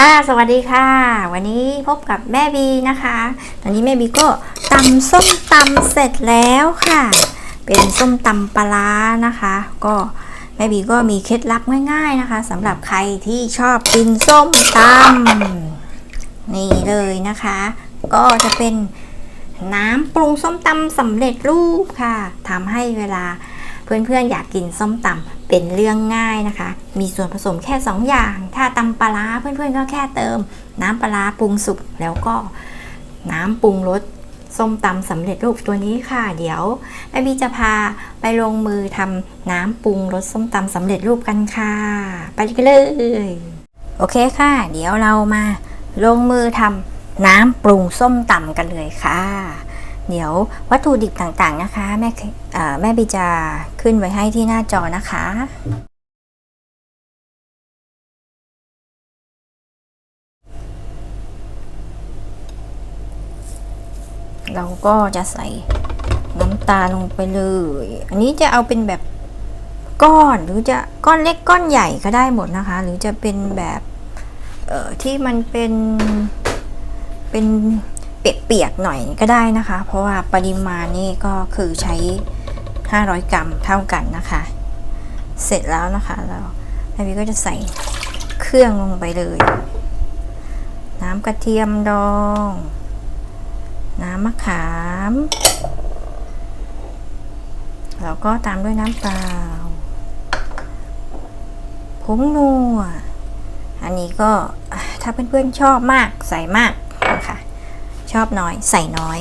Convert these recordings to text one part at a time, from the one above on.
ค่ะสวัสดีค่ะ วันนี้พบกับแม่บีนะคะ ตอนนี้แม่บีก็ตำส้มตำเสร็จแล้วค่ะ เป็นส้มตำปลาร้านะคะ ก็แม่บีก็มีเคล็ดลับง่าย ๆนะคะสำหรับใครที่ชอบกินส้มตำนี่เลยนะคะ ก็จะเป็นน้ำปรุงส้มตำสำเร็จรูปค่ะทำให้เวลา เพื่อนๆอยากกินส้มตำเป็นเรื่องง่ายนะคะ มีส่วนผสมแค่ 2 อย่าง ถ้าตำปลาเพื่อนๆก็แค่เติม น้ำปลาร้าปรุงสุกแล้วก็น้ำปรุงรสส้มตำสำเร็จรูปตัวนี้ค่ะ เดี๋ยวแม่บีจะพาไปลงมือทำน้ำปรุงรสส้มตำสำเร็จรูปกันค่ะ ไปกันเลย โอเคค่ะ เดี๋ยวเรามาลงมือทำน้ำปรุงส้มตำกันเลยค่ะ เดี๋ยววัตถุดิบต่างๆนะคะ แม่แม่บีจะขึ้นไว้ให้ที่หน้าจอนะคะเราก็จะใส่น้ำตาลลงไปเลย อันนี้จะเอาเป็นแบบก้อนหรือจะก้อนเล็กก้อนใหญ่ก็ได้หมดนะคะ หรือจะเป็นแบบ เอ่อที่มันเป็นเป็น เปียกๆหน่อยก็ได้นะคะ เพราะว่าปริมาณนี่ก็คือใช้ 500 กรัมเท่ากันนะคะ เสร็จแล้วนะคะเราแม่บีก็จะใส่เครื่องลงไปเลย น้ำกระเทียมดอง น้ำมะขาม แล้วก็ตามด้วยน้ำเปล่าผงนัวอันนี้ก็ถ้าเพื่อนๆชอบมากใส่มาก อบน้อย ใส่น้อย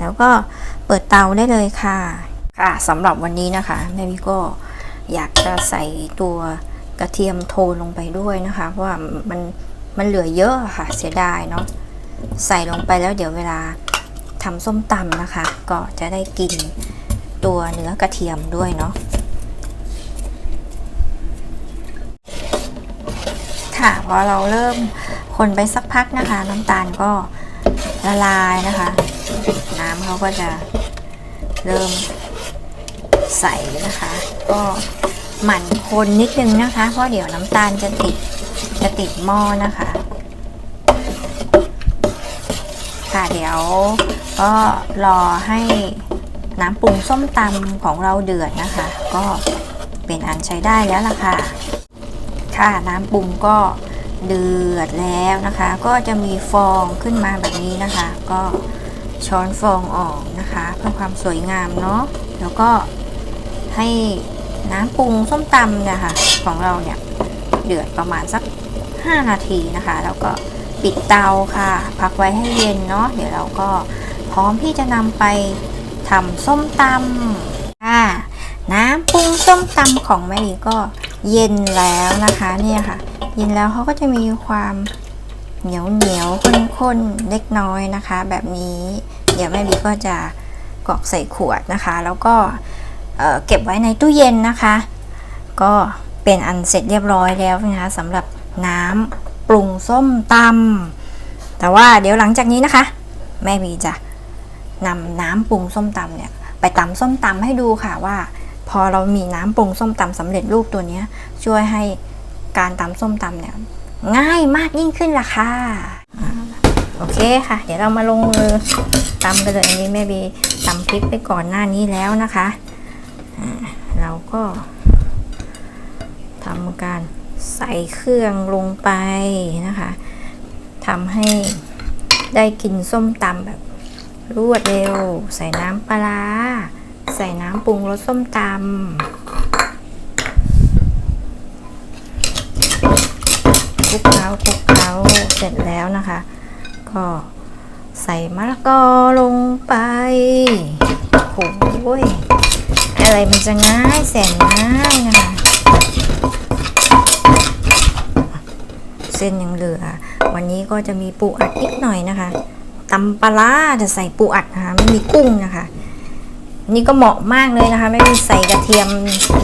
แล้วก็เปิดเตาได้เลยค่ะ ค่ะสำหรับวันนี้นะคะแม่พี่ก็อยากจะใส่ตัวกระเทียมโทนลงไปด้วยนะคะ เพราะว่ามันมันเหลือเยอะอะค่ะเสียดายเนาะใส่ลงไปแล้วเดี๋ยวเวลาทำส้มตำนะคะ ก็จะได้กินตัวเนื้อกระเทียมด้วยเนาะค่ะพอเราเริ่มคนไปสักพักนะคะ น้ำตาลก็ ละลายนะคะ น้ำเขาก็จะเริ่มใสนะคะ ก็หมั่นคนนิดนึงนะคะ เพราะเดี๋ยวน้ำตาลจะติดจะติดหม้อนะคะ ค่ะเดี๋ยวก็รอให้น้ำปรุงส้มตำของเราเดือดนะคะ ก็เป็นอันใช้ได้แล้วล่ะค่ะ ค่ะน้ำปรุงก็ เดือดแล้วนะคะ ก็จะมีฟองขึ้นมาแบบนี้นะคะ ก็ช้อนฟองออกนะคะ เพื่อความสวยงามเนาะแล้วก็ให้น้ำปรุงส้มตำเนี่ยค่ะ ของเราเนี่ยเดือดประมาณสัก 5 นาทีนะคะ แล้วก็ปิดเตาค่ะ พักไว้ให้เย็นเนาะเดี๋ยวเราก็พร้อมที่จะนำไปทำส้มตำค่ะน้ำปรุงส้มตำของแม่ดีก็เย็นแล้วนะคะเนี่ยค่ะ เย็นแล้วเขาก็จะมีความเหนียวเหนียวข้นๆเล็กน้อยนะคะ แบบนี้เดี๋ยวแม่บีก็จะกรอกใส่ขวดนะคะ แล้วก็เอ่อเก็บไว้ในตู้เย็นนะคะ ก็เป็นอันเสร็จเรียบร้อยแล้วนะคะสำหรับน้ำปรุงส้มตำแต่ว่าเดี๋ยวหลังจากนี้นะคะ แม่บีจะนำน้ำปรุงส้มตำเนี่ยไปตำส้มตำให้ดูค่ะว่า พอเรามีน้ำปรุงส้มตำสำเร็จรูปตัวนี้ช่วยให้ การตำส้มตำเนี่ยง่ายมากยิ่งขึ้นล่ะค่ะอ่าโอเคค่ะ เดี๋ยวเรามาลงมือตำกันเลยอันนี้แม่บีตำพริกไปก่อนหน้านี้แล้วนะคะอ่าเราก็ทำการใส่เครื่องลงไปนะคะทำให้ได้กินส้มตำแบบรวดเร็ว ใส่น้ำปลาร้าใส่น้ำปรุงรสส้มตำ คลุกเคล้าคลุกเคล้าเสร็จแล้วนะคะ ก็ใส่มะละกอลงไปโอ้ยอะไรมันจะง่ายแสนง่ายนะคะเส้นยังเหลือ วันนี้ก็จะมีปูอัดนิดหน่อยนะคะตำปลาจะใส่ปูอัดนะคะไม่มีกุ้งนะคะ นี่ก็เหมาะมากเลยนะคะ ไม่มีใส่กระเทียม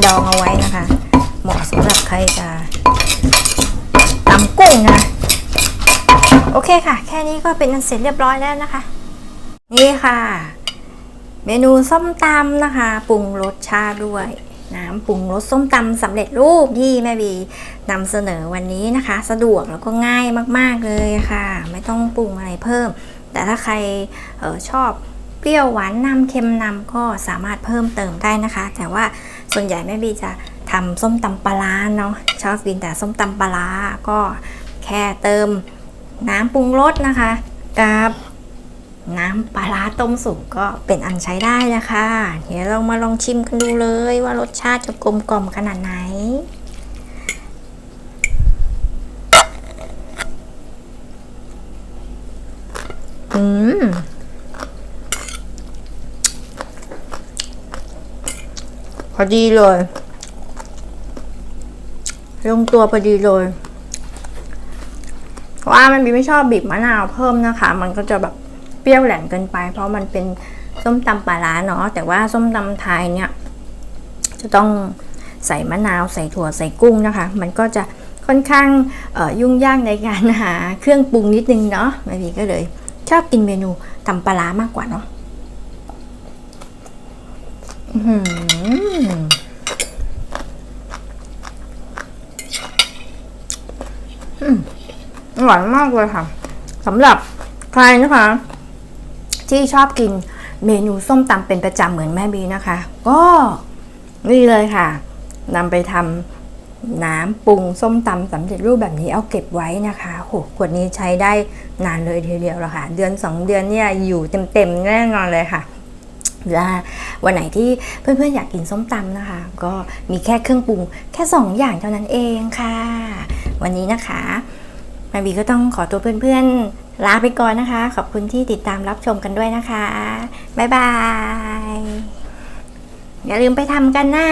ดองเอาไว้นะคะ เหมาะสำหรับใครจะ กุ้งนะโอเคค่ะ แค่นี้ก็เป็นอันเสร็จเรียบร้อยแล้วนะคะ นี่ค่ะ เมนูส้มตำนะคะ ปรุงรสชาติด้วย น้ำปรุงรสส้มตำสำเร็จรูปที่แม่บีนำเสนอวันนี้นะคะ สะดวกแล้วก็ง่ายมากๆเลยค่ะ ไม่ต้องปรุงอะไรเพิ่ม แต่ถ้าใครออชอบเปรี้ยวหวานนำเค็มนำก็สามารถเพิ่มเติมได้นะคะ แต่ว่าส่วนใหญ่แม่บีจะ ทำส้มตำปลาร้าเนาะชอบกินแต่ส้มตำปลาร้าก็แค่เติมน้ำปรุงรสนะคะกับน้ำปลาร้าต้มสุกก็เป็นอันใช้ได้แล้วค่ะ เดี๋ยวเรามาลองชิมกันดูเลยว่ารสชาติจะกลมกล่อมขนาดไหน อืม พอดีเลย ลงตัวพอดีเลยเพราะว่ามันบีไม่ชอบบีบมะนาวเพิ่มนะคะ มันก็จะแบบเปรี้ยวแหลมเกินไป เพราะมันเป็นส้มตำปลาร้าเนาะแต่ว่าส้มตำไทยเนี่ย จะต้องใส่มะนาวใส่ถั่วใส่กุ้งนะคะ มันก็จะค่อนข้างยุ่งยากในการหาเครื่องปรุงนิดนึงเนาะแม่บีก็เลย ชอบกินเมนูตำปลาร้ามากกว่าเนาะ อื้อหืออืมอร่อยมากเลยค่ะสำหรับใครนะคะ ที่ชอบกินเมนูส้มตำเป็นประจำเหมือนแม่บีนะคะ ก็นี่เลยค่ะนำไปทำน้ำปรุงส้มตำสำเร็จรูปแบบนี้เอาเก็บไว้นะคะโหขวดนี้ใช้ได้นานเลยทีเดียวละค่ะ เดือน 2 เดือนเนี่ยอยู่เต็มๆแน่นอนเลยค่ะและวันไหนที่เพื่อนๆอยากกินส้มตำนะคะ ก็มีแค่เครื่องปรุงแค่ 2 อย่างเท่านั้นเองค่ะ วันนี้นะคะแม่บีก็ต้องขอตัวเพื่อนๆ ลาไปก่อนนะคะ ขอบคุณที่ติดตามรับชมกันด้วยนะคะ บ๊ายบาย อย่าลืมไปทำกันนะ